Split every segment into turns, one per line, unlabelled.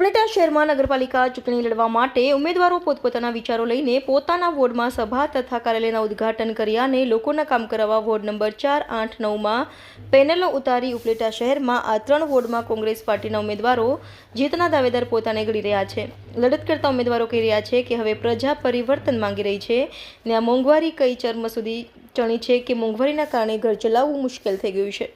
ઉપલેટા શહેરમાં નગરપાલિકા ચૂંટણી લડવા માટે ઉમેદવારો પોતપોતાના વિચારો લઈને પોતાના વોર્ડમાં સભા તથા કાર્યાલયના ઉદ્ઘાટન કર્યા અને લોકોના કામ કરાવવા વોર્ડ નંબર ચાર, આઠ, નવમાં પેનલો ઉતારી ઉપલેટા શહેરમાં આ ત્રણ વોર્ડમાં કોંગ્રેસ પાર્ટીના ઉમેદવારો જીતના દાવેદાર પોતાને ગળી રહ્યા છે. લડત કરતા ઉમેદવારો કહી રહ્યા છે કે હવે પ્રજા પરિવર્તન માંગી રહી છે ને આ મોંઘવારી કઈ ચર્મ સુધી ચણી છે કે મોંઘવારીના કારણે ઘર ચલાવવું મુશ્કેલ થઈ ગયું છે.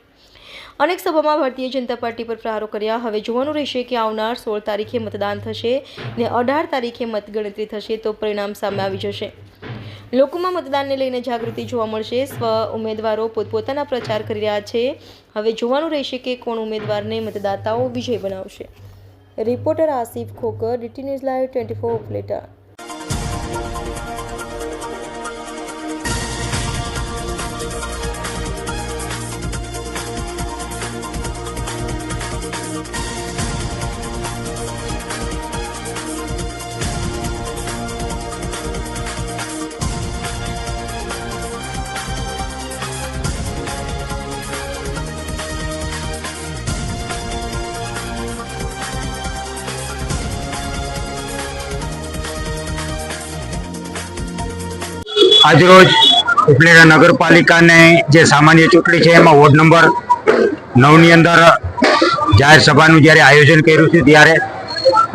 અનેક સભામાં ભારતીય જનતા પાર્ટી પર પ્રહારો કર્યા. હવે જોવાનું રહેશે કે આવનાર સોળ તારીખે મતદાન થશે ને અઢાર તારીખે મતગણતરી થશે તો પરિણામ સામે આવી જશે. લોકોમાં મતદાનને લઈને જાગૃતિ જોવા મળશે. સ્વ ઉમેદવારો પોતપોતાના પ્રચાર કરી રહ્યા છે. હવે જોવાનું રહેશે કે કોણ ઉમેદવારને મતદાતાઓ વિજય બનાવશે. Reporter Asif Khokhar, DT news live twenty four Upleta
આજરોજ ઉપલેટા નગરપાલિકાની જે સામાન્ય ચૂંટણી છે, એમાં વોર્ડ નંબર નવની અંદર જાહેર સભાનું જ્યારે આયોજન કર્યું છે, ત્યારે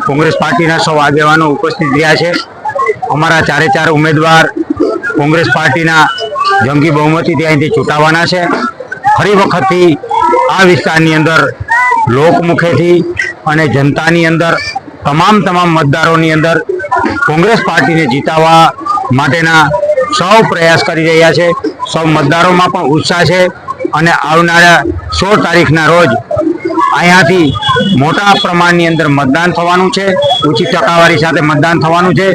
કોંગ્રેસ પાર્ટીના સૌ આગેવાનો ઉપસ્થિત રહ્યા છે. અમારા ચારે ચાર ઉમેદવાર કોંગ્રેસ પાર્ટીના જંગી બહુમતીથી અહીંથી ચૂંટાવાના છે. ફરી વખતથી આ વિસ્તારની અંદર લોકમુખેથી અને જનતાની અંદર તમામ તમામ મતદારોની અંદર કોંગ્રેસ પાર્ટીને જીતાવા માટેના સૌ પ્રયાસ કરી રહ્યા છે. સૌ મતદારોમાં પણ ઉત્સાહ છે અને આવનારા સોળ તારીખના રોજ અહીંયાથી મોટા પ્રમાણની અંદર મતદાન થવાનું છે. ઊંચી ટકાવારી સાથે મતદાન થવાનું છે.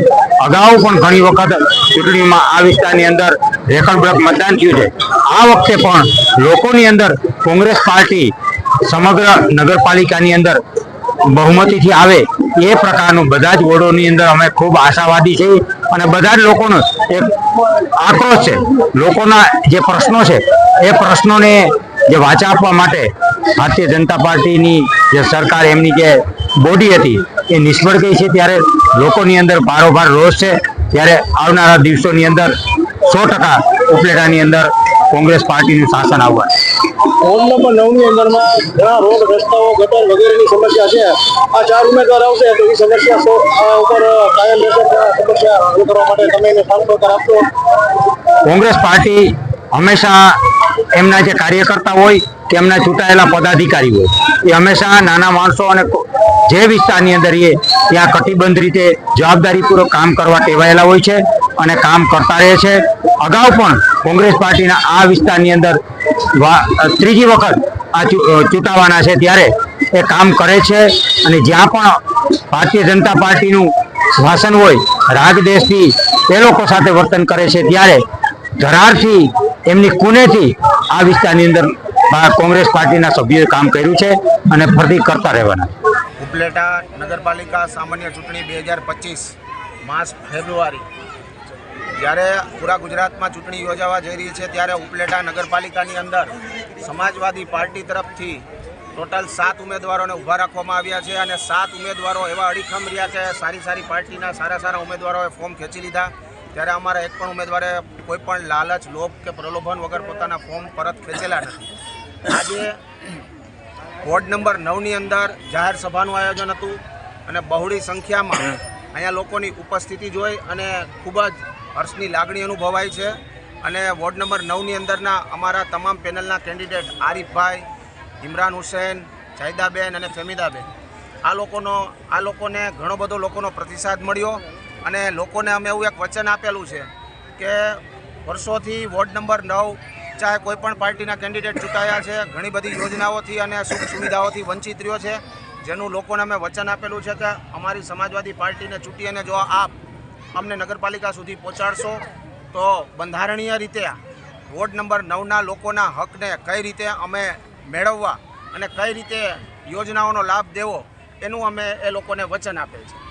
અગાઉ પણ ઘણી વખત ચૂંટણીમાં આ વિસ્તારની અંદર રેકર્ડ બ્લોક મતદાન થયું છે. આ વખતે પણ લોકોની અંદર કોંગ્રેસ પાર્ટી સમગ્ર નગરપાલિકાની અંદર બહુમતીથી આવે એ પ્રકારનું બધા જ વોર્ડોની અંદર અમે ખૂબ આશાવાદી છીએ. અને બધા જ લોકોનો એક આક્રોશ છે. લોકોના જે પ્રશ્નો છે, એ પ્રશ્નોને જે વાચા આપવા માટે ભારતીય જનતા પાર્ટીની જે સરકાર એમની જે બોડી હતી, એ નિષ્ફળ ગઈ છે. ત્યારે લોકોની અંદર ભારોભાર રોષ છે. ત્યારે આવનારા દિવસોની અંદર સો ટકા ઉપલેટાની અંદર કોંગ્રેસ પાર્ટીનું શાસન આવવાનું
વોર્ડ નંબર નવની અંદરમાં ઘણા રોડ રસ્તાઓ ગટર વગેરેની સમસ્યા છે. આ ચાર ઉમેદવાર આવશે તો એ સમસ્યા ઉપર કાયમ રહેશે સમસ્યા હલ કરવા માટે તમે એને સાથ આપશો
કોંગ્રેસ પાર્ટી હંમેશા એમના જે કાર્યકર્તા હોય કે એમના ચૂંટાયેલા પદાધિકારી હોય. એ હંમેશા નાના માણસો અને જે વિસ્તારની અંદર એ ત્યાં કટિબંધ રીતે જવાબદારીપૂર્વક કામ કરવા ટેવાયેલા હોય છે. અને કામ કરતા રહે છે. અગાઉ પણ કોંગ્રેસ પાર્ટીના આ વિસ્તારની અંદર ત્રીજી વખત આ ચૂંટાવાના છે. ત્યારે એ કામ કરે છે અને જ્યાં પણ ભારતીય જનતા પાર્ટીનું શાસન હોય રાગદેશથી એ લોકો સાથે વર્તન કરે છે. ત્યારે ધરારથી, એમની કુનેથી આ વિસ્તારની અંદર કોંગ્રેસ પાર્ટીના સભ્યોએ કામ કર્યું છે અને ફરતી કરતા રહેવાના
ઉપલેટા નગરપાલિકા સામાન્ય ચૂંટણી બે હજાર પચીસ માસ ફેબ્રુઆરી. જ્યારે પૂરા ગુજરાતમાં ચૂંટણી યોજાવા જઈ રહી છે, ત્યારે ઉપલેટા નગરપાલિકાની અંદર સમાજવાદી પાર્ટી તરફથી ટોટલ સાત ઉમેદવારોને ઊભા રાખવામાં આવ્યા છે અને સાત ઉમેદવારો એવા અડીખમ રહ્યા કે સારી સારી પાર્ટીના સારા સારા ઉમેદવારોએ ફોર્મ ખેંચી લીધા. ત્યારે અમારા એક પણ ઉમેદવારે કોઈ પણ લાલચ, લોભ કે પ્રલોભન વગર પોતાના ફોર્મ પરત ખેંચેલા નથી. આજે વોર્ડ નંબર નવની અંદર જાહેર સભાનું આયોજન હતું અને બહોળી સંખ્યામાં અહીંયા લોકોની ઉપસ્થિતિ જોઈ અને ખૂબ જ હર્ષની લાગણી અનુભવાય છે. અને વોર્ડ નંબર નવની અંદરના અમારા તમામ પેનલના કેન્ડિડેટ આરીફભાઈ, ઇમરાન હુસૈન, જાયદાબેન અને ફેમિદાબેન. આ લોકોનો, આ લોકોને ઘણો બધો લોકોનો પ્રતિસાદ મળ્યો અને લોકોને અમે એવું એક વચન આપેલું છે કે વર્ષોથી વોર્ડ નંબર નવ ચાહે કોઈપણ પાર્ટીના કેન્ડિડેટ ચૂંટાયા છે, ઘણી બધી યોજનાઓથી અને સુખ સુવિધાઓથી વંચિત રહ્યો છે. જેનું લોકોને અમે વચન આપેલું છે કે અમારી સમાજવાદી પાર્ટીને ચૂંટી અને જો આપ અમને નગરપાલિકા સુધી પહોંચાડશો તો બંધારણીય રીતે વોર્ડ નંબર નવના લોકોના હકને કઈ રીતે અમે મેળવવા અને કઈ રીતે યોજનાઓનો લાભ દેવો, એનું અમે એ લોકોને વચન આપેલ છે.